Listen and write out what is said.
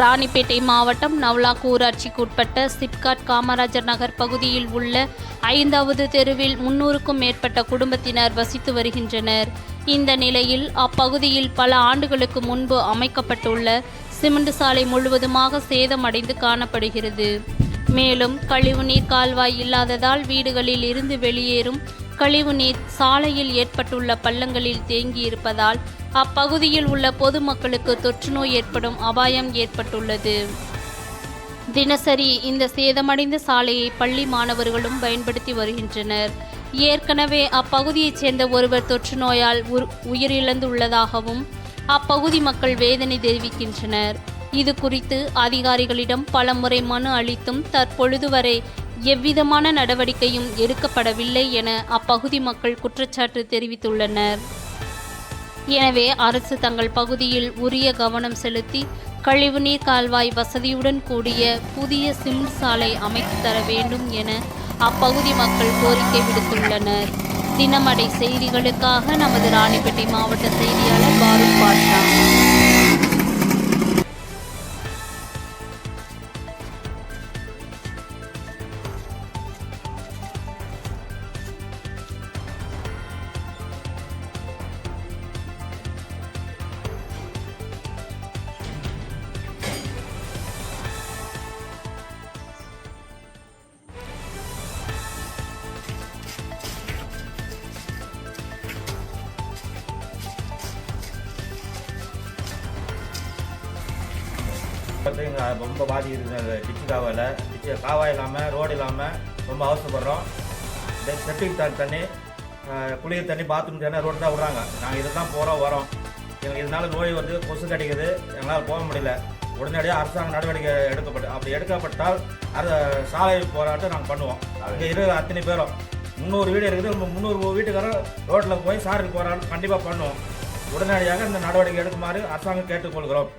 ராணிப்பேட்டை மாவட்டம் நவ்லாக் ஊராட்சிக்கு உட்பட்ட சிப்காட் காமராஜர் நகர் பகுதியில் உள்ள ஐந்தாவது தெருவில் முன்னூறுக்கும் மேற்பட்ட குடும்பத்தினர் வசித்து வருகின்றனர். இந்த நிலையில் அப்பகுதியில் பல ஆண்டுகளுக்கு முன்பு அமைக்கப்பட்டுள்ள சிமெண்ட் சாலை முழுவதுமாக சேதமடைந்து காணப்படுகிறது. மேலும் கழிவுநீர் கால்வாய் இல்லாததால் வீடுகளில் இருந்து வெளியேறும் கழிவுநீர் சாலையில் ஏற்பட்டுள்ள பள்ளங்களில் தேங்கியிருப்பதால் அப்பகுதியில் உள்ள பொதுமக்களுக்கு தொற்றுநோய் ஏற்படும் அபாயம் ஏற்பட்டுள்ளது. தினசரி இந்த சேதமடைந்த சாலையை பள்ளி மாணவர்களும் பயன்படுத்தி வருகின்றனர். ஏற்கனவே அப்பகுதியைச் சேர்ந்த ஒருவர் தொற்று நோயால் உயிரிழந்துள்ளதாகவும் அப்பகுதி மக்கள் வேதனை தெரிவிக்கின்றனர். இது குறித்து அதிகாரிகளிடம் பலமுறை மனு அளித்தும் தற்பொழுது வரை எவ்விதமான நடவடிக்கையும் எடுக்கப்படவில்லை என அப்பகுதி மக்கள் குற்றச்சாட்டு தெரிவித்துள்ளனர். எனவே அரசு தங்கள் பகுதியில் உரிய கவனம் செலுத்தி கழிவுநீர் கால்வாய் வசதியுடன் கூடிய புதிய சிம் சாலை அமைத்து தர வேண்டும் என அப்பகுதி மக்கள் கோரிக்கை விடுத்துள்ளனர். தினமடை செய்திகளுக்காக நமது ராணிப்பேட்டை மாவட்ட செய்தியாளர் பாரூக் பாஷா ரொம்ப பாதி இருக்குது டிச்சு காவாயில் டிச்சு காவா இல்லாமல் ரோடு இல்லாமல் ரொம்ப அவசரப்படுறோம் செப்டிக் டேங்க் தண்ணி குளியல் தண்ணி பாத்ரூம் தண்ணி ரோடு தான் விட்றாங்க. நாங்கள் இதுதான் தான் போகிறோம் வரோம். எங்களுக்கு இதனால நோய் வந்து கொசு கடிக்குது. எங்களால் போக முடியல. உடனடியாக அரசாங்க நடவடிக்கை எடுக்கப்பட்டு அப்படி எடுக்கப்பட்டால் அது சாலை போராட்டம் நாங்கள் பண்ணுவோம். இங்கே இருக்கிற அத்தனை பேரும். முந்நூறு வீடு இருக்குது. நம்ம முந்நூறு வீட்டுக்காரர் ரோட்டில் போய் சாருக்கு போராட்டம் கண்டிப்பாக பண்ணுவோம். உடனடியாக இந்த நடவடிக்கை எடுக்குமாறு அரசாங்கம் கேட்டுக்கொள்கிறோம்.